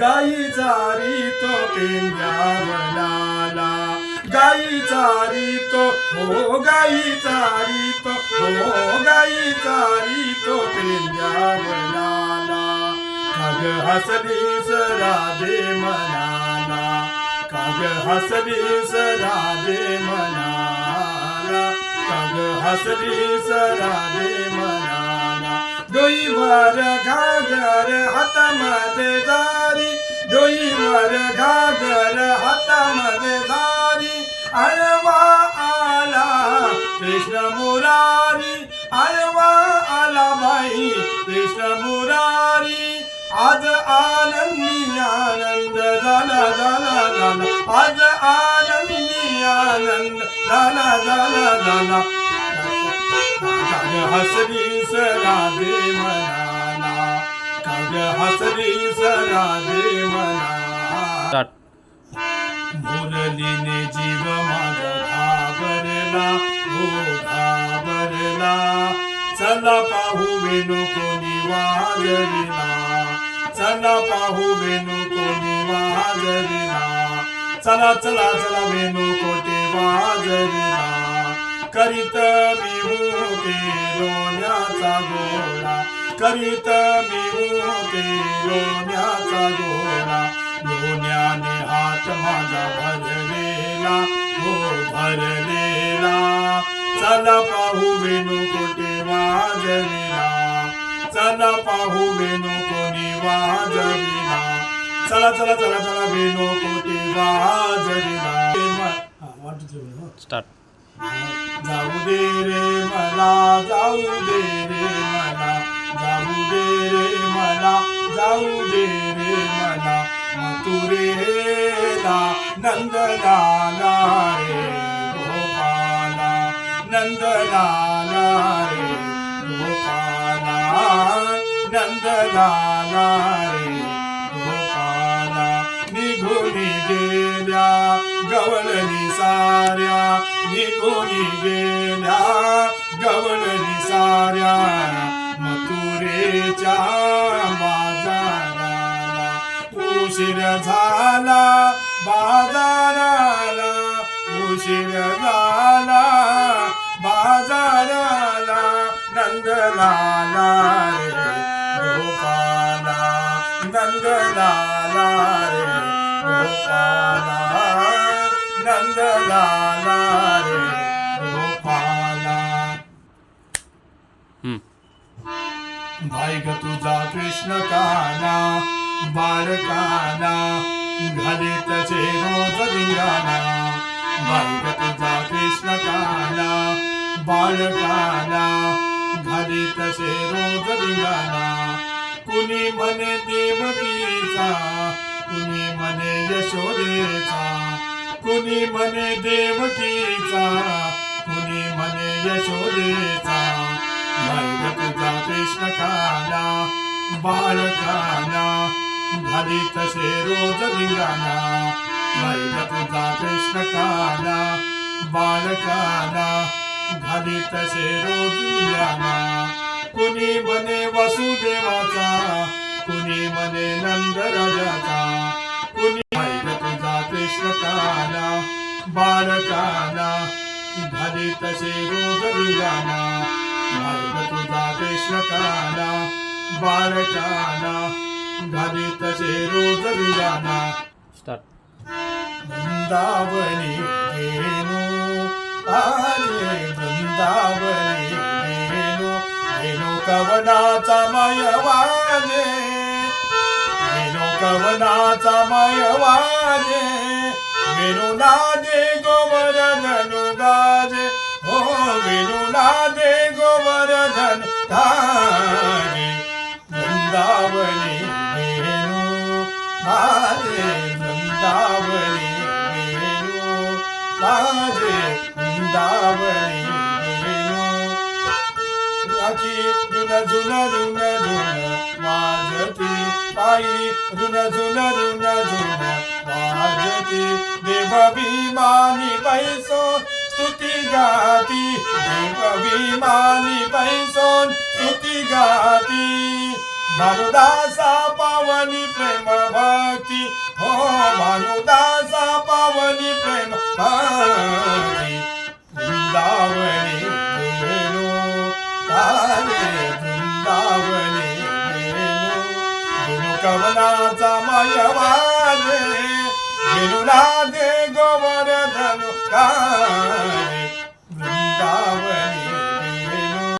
गाई चारी तो पेंजावलाला गाई चारी तो हो गाई चारी तो हो गाई चारी तो पेंजावलाला काग हसलीस राधे मनाला. काग हसलीस राधे मनाला. काग हसलीस राधे मनाला. डोईवर घागर हातामध्ये दारी डोईवर घागर हातामध्ये धारी अळवा आला. कृष्ण मुरारी अळवा आला बाई. कृष्ण मुरारी आज आनंदी आनंद झाला झाला झाला आज आनंदी आनंद झाला झाला झाला हसरी सरा दे मनाला. हसरी सरा दे मुरलीने जीव माझा घाबरला हो घाबरला. चला पाहू वेणू कोणी वाजविला चला पाहू वेणू कोणी वाजविला चला चला चला वेणू कोटे वाजविला करीत मी होते लोण्याचा गोळा करीत मी होते लोण्याचा गोळा हात माझा भरलेला हो भरलेला. चला पाहू वेणू कोटे वाजविला चला पाहू वेणू कोणी वाजविला चला चला चला चला वेणू कोटे वाजविला स्टार्ट जाऊ दे रे मला जाऊ दे रे मला जाऊ दे रे मला जाऊ दे रे मला. नंद नंदलाला रे गोपाला नंदलाला रे गोपाला नंदलाला रे गोपाला निघुनी गेल्या गवळणी साऱ्या निघुनी गेल्या गवळणी साऱ्या मथुरेच्या बाजाराला उशीर झाला. बाजाराला उशीर झाला बाजाराला नंदलाला रे गोपाला नंदलाला रे गोपाला नंदलाला रे गोपाला. भाई ग तुझा कृष्ण काना बाळकाना घाले तसे रोज धिंगाणा भाई तुझा कृष्ण काला बालकाला घाले तसे रोज धिंगाणा कुणी म्हणे देवकीचा कुणी म्हणे यशोदेचा. कुणी म्हणे देवकीचा कुणी म्हणे यशोदेचा. भाई तुझा कृष्ण काला बालकाला घाली तसे रोज रिंगाना भाई तुझा कृष्ण काना बाळकाना घाली तसे रोज रिंगाना कुणी म्हणे वसुदेवाचा कुणी म्हणे नंद राजाचा कुणी भाई तुझा कृष्ण काना बाळकाना घाली तसे रोज रिंगाना भाई तुझा कृष्ण काना बाळकाना घाली तसे रोज स्टार्ट वृंदावनी घेणू आले वृंदावनी घेणू घेणू कवनाचा मय वाजे घेणू कवनाचा मय वाजे वेणू नादे गोवर्धनु गाजे हो वेणू नादे गोवर्धन गाजे वृंदावनी घेणू माझे वृंदावनी वेणू माझे वृंदावनी वेणू राखी रुन झुन रुन झुन वाजती पायी रुन झुन रुन झुन वाजती देव भीमानी बैसोन स्तुती गाती देव भीमानी बैसोन स्तुती गाती भानुदासा पावनी प्रेम भक्ती हो भानुदासा पावनी प्रेम भक्ती वृंदावने गेलो तारे वृंदावने गेलो गेलो कवनाचा मयवादे गेलो दे गोवर धनु